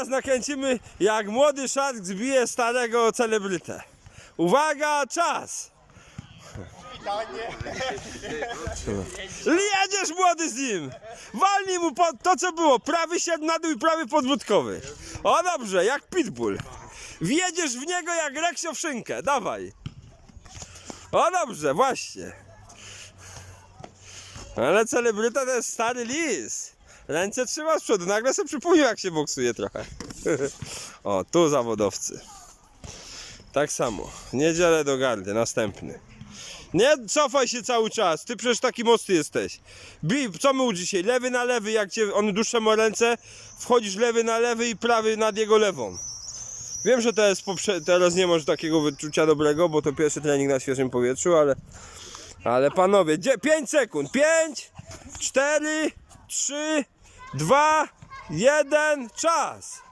Teraz nakręcimy, jak młody szark zbije starego celebrytę. Uwaga, czas! Jedziesz młody z nim! Walnij mu to, co było. Prawy siedł na dół i prawy podwódkowy. O dobrze, jak pitbull. Wjedziesz w niego jak Reksio w szynkę. Dawaj. O dobrze, właśnie. Ale celebryta to jest stary lis. Ręce trzyma z przodu. Nagle sobie przypomniał, jak się boksuje trochę. o, tu zawodowcy. Tak samo. Niedzielę do gardy, następny. Nie cofaj się cały czas, ty przecież taki mocny jesteś. Bij, co my dzisiaj? Lewy na lewy, jak cię on dłuższe ma ręce, wchodzisz lewy na lewy i prawy nad jego lewą. Wiem, że poprze- teraz nie masz takiego wyczucia dobrego, bo to pierwszy trening na świeżym powietrzu, ale ale panowie, 5 sekund. 5, 4, 3, 2, 1, czas.